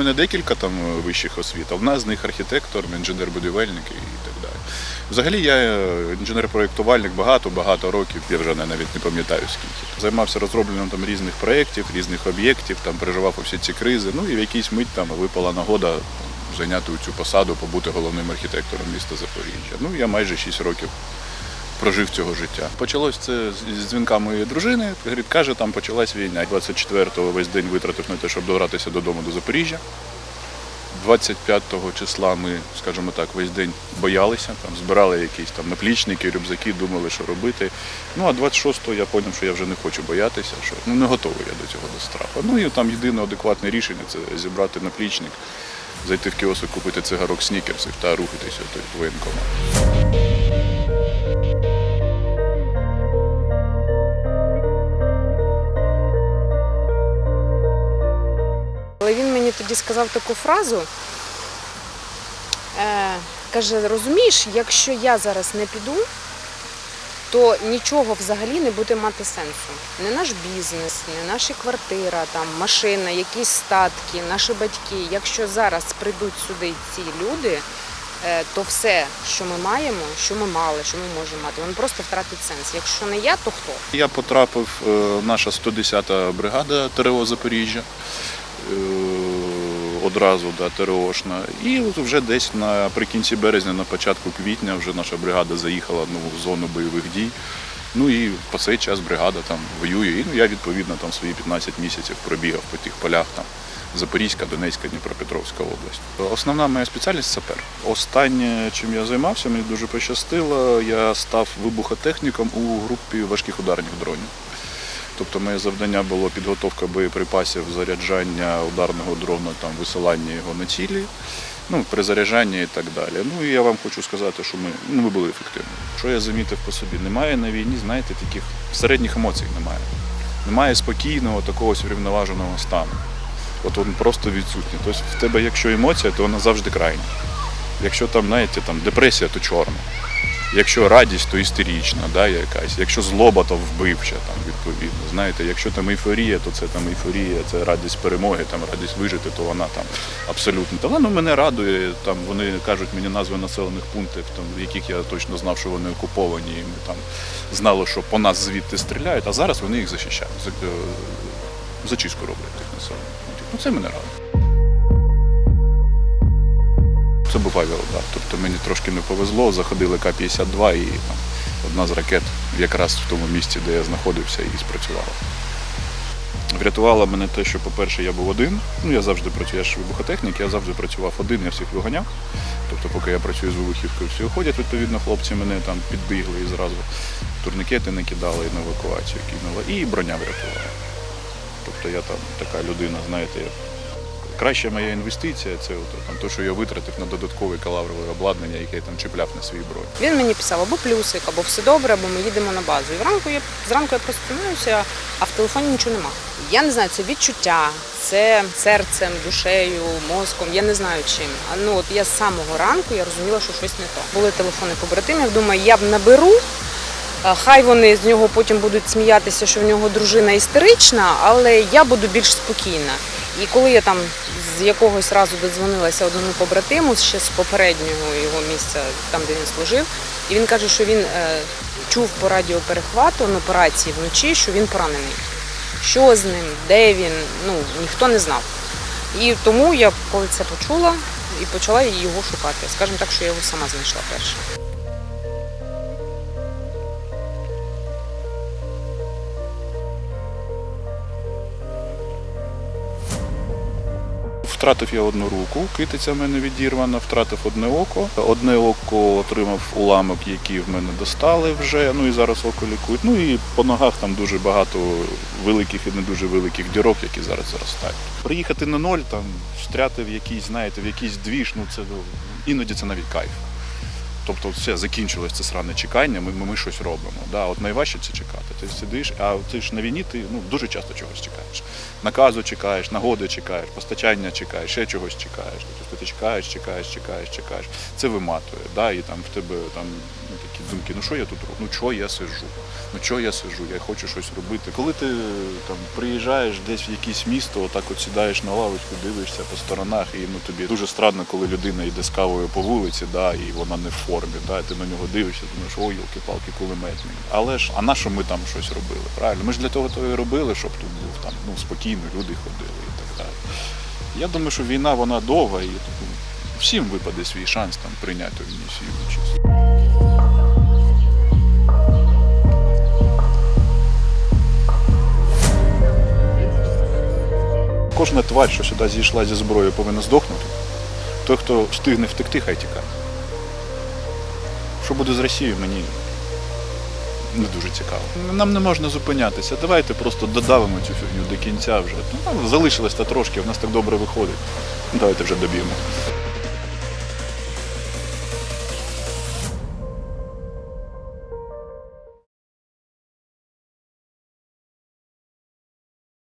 мене декілька там е, вищих освіт. Одна з них архітектор, інженер-будівельник і так далі. Взагалі я е, інженер-проєктувальник багато, багато років, я вже навіть не пам'ятаю скільки. Займався розробленням там різних проєктів, різних об'єктів, там переживав усі ці кризи. Ну і в якійсь мить там випала нагода зайняти цю посаду, побути головним архітектором міста Запоріжжя. Ну я майже 6 років прожив цього життя. Почалось це з- дзвінка моєї дружини. Говорить, каже, там почалась війна. 24-го весь день витратив на те, щоб добратися додому до Запоріжжя. 25-го числа ми, скажімо так, весь день боялися, там збирали якісь там наплічники, рюкзаки, думали, що робити. Ну а 26-го я зрозумів, що я вже не хочу боятися, що ну не готовий я до цього до страху. Ну і там єдине адекватне рішення це зібрати наплічник, зайти в кіосик, купити цигарок снікерсів та рухатися до воєнкомату. Тоді сказав таку фразу. Е, каже, розумієш, якщо я зараз не піду, то нічого взагалі не буде мати сенсу. Не наш бізнес, не наша квартира, там, машина, якісь статки, наші батьки. Якщо зараз прийдуть сюди ці люди, е, то все, що ми маємо, що ми мали, що ми можемо мати, воно просто втратить сенс. Якщо не я, то хто? Я потрапив е, наша 110-та бригада ТРО Запоріжжя. Одразу да, ТРОшна. І от вже десь наприкінці березня, на початку квітня, вже наша бригада заїхала ну, в зону бойових дій. Ну і по цей час бригада там воює. І ну, я відповідно там свої 15 місяців пробігав по тих полях там Запорізька, Донецька, Дніпропетровська область. Основна моя спеціальність сапер. Останнє, чим я займався, мені дуже пощастило. Я став вибухотехніком у групі важких ударних дронів. Тобто моє завдання було підготовка боєприпасів, заряджання ударного дрона, там, висилання його на цілі, ну, при заряджанні і так далі. Ну і я вам хочу сказати, що ми, ну, ми були ефективні. Що я замітив по собі? Немає на війні, знаєте, таких середніх емоцій немає. Немає спокійного, такого врівноваженого стану. От він просто відсутній. Тобто в тебе, якщо емоція, то вона завжди крайня. Якщо там, знаєте, там депресія, то чорна. Якщо радість, то істерична, да, якась. Якщо злоба, то вбивча, там, відповідно. Знаєте, якщо там ейфорія, то це там ейфорія, це радість перемоги, там радість вижити, то вона там абсолютно. Та воно мене радує. Там вони кажуть мені назви населених пунктів, там, в яких я точно знав, що вони окуповані, і ми там знали, що по нас звідти стріляють, а зараз вони їх захищають. Е, Зачистку роблять тих населених пунктів. Ну це мене радує. Це був авіаудар. Тобто мені трошки не повезло, заходили К-52 і там, одна з ракет якраз в тому місці, де я знаходився, і спрацювала. Врятувало мене те, що, по-перше, я був один. Ну, я завжди працюю, я ж вибухотехнік, я завжди працював один, я всіх виганяв. Тобто, поки я працюю з вибухівкою, всі уходять, відповідно, хлопці мене там підбігли і зразу турникети накидали і на евакуацію кинули. І броня врятувала. Тобто я там така людина, знаєте, краща моя інвестиція це от, там, те, що я витратив на додаткове калаврове обладнання, яке я там чіпляв на свій бронь. Він мені писав або плюсик, або все добре, або ми їдемо на базу. І вранку я зранку я просинаюся, а в телефоні нічого нема. Я не знаю, це відчуття, це серцем, душею, мозком. Я не знаю чим. А ну от я з самого ранку я розуміла, що щось не то. Були телефони побратимів. Думаю, я б наберу. Хай вони з нього потім будуть сміятися, що в нього дружина істерична, але я буду більш спокійна. І коли я там з якогось разу додзвонилася одному побратиму ще з попереднього його місця, там де він служив, і він каже, що він е, чув по радіоперехвату на операції вночі, що він поранений. Що з ним, де він, ну ніхто не знав. І тому я, коли це почула, і почала його шукати. Скажімо так, що я його сама знайшла перша. Втратив я одну руку, китиця в мене відірвана, втратив одне око. Одне око отримав уламок, які в мене достали вже. Ну і зараз око лікують. Ну і по ногах там дуже багато великих і не дуже великих дірок, які зараз зростають. Приїхати на ноль, там встряти в якийсь, знаєте, в якийсь двіж, ну це ну, іноді це навіть кайф. Тобто все, закінчилось це сране чекання, ми, ми, щось робимо. Да, от найважче це чекати. Ти сидиш, а ти ж на війні ти ну, дуже часто чогось чекаєш. Наказу чекаєш, нагоди чекаєш, постачання чекаєш, ще чогось чекаєш. Тобто ти чекаєш, чекаєш, чекаєш, чекаєш. Це виматує. Да, і там в тебе там ну, такі думки, ну що я тут роблю? Ну чого я сиджу? Ну чого я сиджу? Я хочу щось робити. Коли ти там приїжджаєш десь в якесь місто, отак от сідаєш на лавочку, дивишся по сторонах, і ну тобі дуже странно, коли людина йде з кавою по вулиці, да, і вона не в формі, да, і ти на нього дивишся, думаєш, ой, йолки-палки, кулеметник. Але ж, а на що ми там щось робили? Правильно? Ми ж для того то і робили, щоб тут був там ну, спокійно, люди ходили і так далі. Я думаю, що війна вона довга і ну, всім випаде свій шанс там прийняти в ній свою участь. Кожна тварь, що сюди зійшла зі зброєю, повинна здохнути. Той, хто встигне втекти, хай тікає. Що буде з Росією, мені не дуже цікаво. Нам не можна зупинятися. Давайте просто додавимо цю фігню до кінця вже. Ну, залишилось та трошки, в нас так добре виходить. Давайте вже доб'ємо.